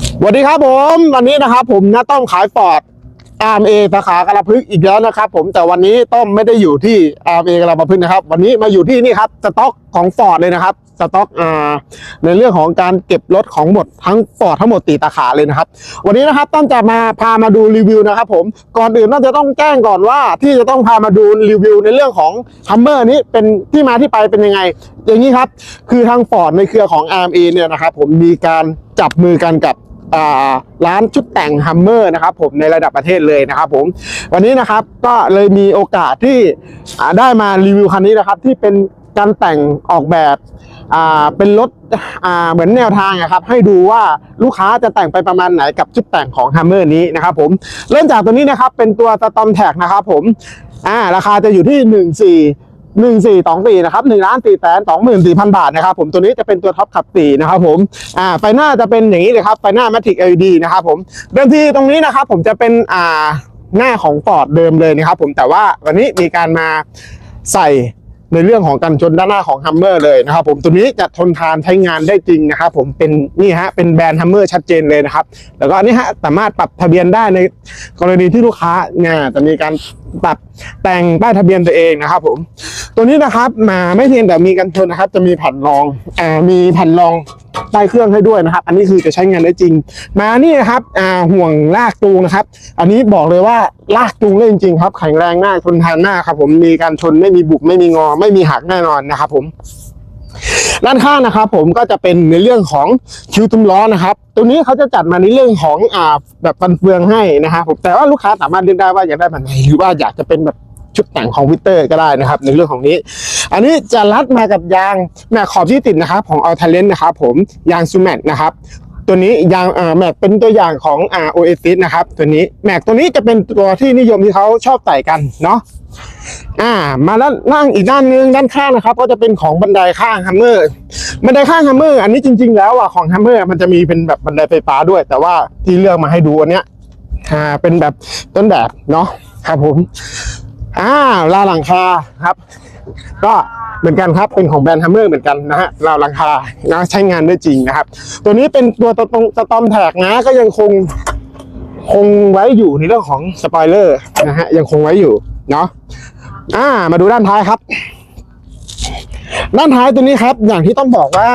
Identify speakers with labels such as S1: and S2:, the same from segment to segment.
S1: สวัสดีครับผมวันนี้นะครับผมนะต้อมขายฟอร์ด RMA สาขากระพึกอีกแล้วนะครับผมแต่วันนี้ต้อมไม่ได้อยู่ที่ RMA กระพึกนะครับ วันนี้มาอยู่ที่นี่ครับสต็อกของฟอร์ดเลยนะครับสต็อกอ่าในเรื่องของการเก็บรถของหมดทั้งฟอร์ดทั้งหมดตีตาขาเลยนะครับ วันนี้นะครับต้อมจะมาพามาดูรีวิวนะครับผมก่อนอื่นน่าจะต้องแจ้งก่อนว่าที่จะต้องพามาดูรีวิวในเรื่องของฮัมเมอร์นี้เป็นที่มาที่ไปเป็นยังไง อย่างนี้ครับ คือทางฟอร์ดในเครือของ RMA เนี่ยนะครับผมมีการจับมือกันกับ ร้านชุดแต่งฮัมเมอร์นะครับผมในระดับประเทศเลยนะครับผมวันนี้นะครับก็เลยมีโอกาสที่ได้มารีวิวคันนี้นะครับที่เป็นการแต่งออกแบบเป็นรถเหมือนแนวทางอะครับให้ดูว่าลูกค้าจะแต่งไปประมาณไหนกับชุดแต่งของฮัมเมอร์นี้นะครับผมเริ่มจากตัวนี้นะครับเป็นตัวสตอมแท็กนะครับผมราคาจะอยู่ที่ 1 4 หนึ่งสี่สองสี่นะครับหนึ่งล้านสี่แสนสองหมื่นสี่พันบาทนะครับผมตัวนี้จะเป็นตัวท็อปขับสี่นะครับผมอ่าไฟหน้าจะเป็นอย่างนี้เลยครับไฟหน้า Matic LED นะครับผมเดิมทีตรงนี้นะครับผมจะเป็นอ่าหน้าของฟอร์ดเดิมเลยนะครับผมแต่ว่าวันนี้มีการมาใส่ในเรื่องของกันชนด้านหน้าของ Hummer เลยนะครับผมตัวนี้จะทนทานใช้งานได้จริงนะครับผมเป็นนี่ฮะเป็นแบรนด์ Hummer ชัดเจนเลยนะครับ แล้วก็อันนี้ฮะสามารถปรับทะเบียนได้ในกรณีที่ลูกค้าเนี่ยจะมีการ ปรับแต่งป้ายทะเบียนตัวเองนะครับผมตัวนี้นะครับมาไม่เพียงแต่มีกันชนนะครับ จะมีแผ่นรองอ่ามีแผ่นรองใต้เครื่องให้ด้วยนะครับ อันนี้คือจะใช้งานได้จริง มานี่นะครับอ่าห่วงลากจูงนะครับ อันนี้บอกเลยว่าลากจูงได้จริงครับแข็งแรงมากทนทานมากครับผมมีการชนไม่มีบุบไม่มีงอ ไม่มีหักแน่นอนนะครับผม ด้านข้างนะครับผมก็จะเป็นในเรื่องของคิวตุ้มล้อนะครับ ตัวนี้เขาจะจัดมาในเรื่องของอ่าแบบฟันเฟืองให้นะครับผมแต่ว่าลูกค้าสามารถเลือกได้ว่าอยากได้แบบไหนหรือว่าอยากจะเป็นแบบชุดแต่งของวิเตอร์ก็ได้นะครับ ในเรื่องของนี้ อันนี้จะรัดมากับยางแม่ขอบที่ติดนะครับ ของ a l t a l e n t นะครับผมยางซูแมทนะครับ ตัวนี้ยางอ่าแม็กเป็นตัวอย่างของอ่า Oasis นะครับ ตัวนี้แม็กตัวนี้จะเป็นตัวที่นิยมที่เขาชอบใส่กันเนาะอ่า มาด้านนั่งอีกด้านหนึงด้านข้างนะครับ ก็จะเป็นของบันไดข้างฮัมเมอร์บันไดข้างฮัมเมอร์อันนี้จริง ๆ แล้วอะของฮัมเมอร์มันจะมีเป็นแบบบันไดไฟฟ้าด้วย แต่ว่าที่เลือกมาให้ดูอันเนี้ยอ่าเป็นแบบต้นแบบเนาะครับผมอ่าลาหลังคาครับ ก็ เหมือนกันครับเป็นของแบรนด์ฮัมเมอร์เหมือนกันนะฮะราวหลังคานะใช้งานได้จริงนะครับ ตัวนี้เป็นตัวตรงสตอมแท็กนะก็ยังคงคงไว้อยู่ในเรื่องของสปอยเลอร์นะฮะยังคงไว้อยู่เนาะอ่ามาดูด้านท้ายครับ ด้านท้ายตัวนี้ครับ อย่างที่ต้องบอกว่า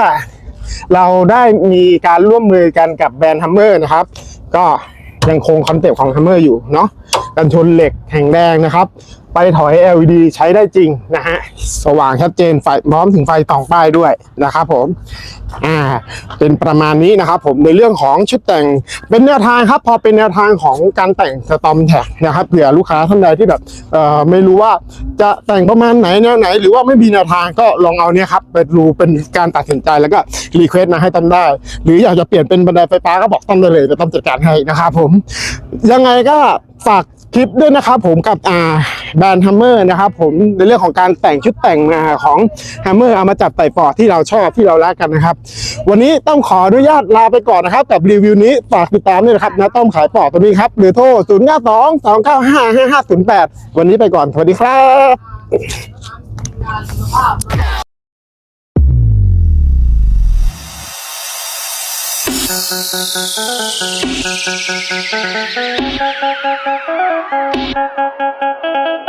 S1: เราได้มีการร่วมมือกันกับแบรนด์ฮัมเมอร์นะครับ ก็ยังคงคอนเซปต์ของฮัมเมอร์อยู่เนาะกันชนเหล็กแข็งแรงนะครับ ไปถอย LED ใช้ได้จริงนะฮะสว่างชัดเจนไฟพร้อมถึงไฟตองป้ายด้วยนะครับผมอ่าเป็นประมาณนี้นะครับผมในเรื่องของชุดแต่งเป็นแนวทางครับ พอเป็นแนวทางของการแต่งสตอมแท็กนะครับเผื่อลูกค้าท่านใดที่แบบเอ่อไม่รู้ว่าจะแต่งประมาณไหนแนวไหน หรือว่าไม่มีแนวทางก็ลองเอาเนี่ยครับไปดูเป็นการตัดสินใจแล้วก็รีเควสต์มาให้ต้มได้ หรืออยากจะเปลี่ยนเป็นบันไดไฟฟ้าก็บอกต้อมได้เลยจะต้อมจัดการให้นะครับผมยังไงก็ฝาก คลิปด้วยนะครับผมกับอ่าแบรนด์ฮัมเมอร์นะครับผมในเรื่องของการแต่งชุดแต่งมาของฮัมเมอร์เอามาจับใส่ปอดที่เราชอบที่เรารักกันนะครับ วันนี้ต้องขออนุญาตลาไปก่อนนะครับ กับรีวิวนี้ฝากติดตามด้วยนะครับนะต้อมขายปอดตัวนี้ครับหรือโทร 0 9 2 2 9 5 5 5 0 8 วันนี้ไปก่อนสวัสดีครับ
S2: Thank you.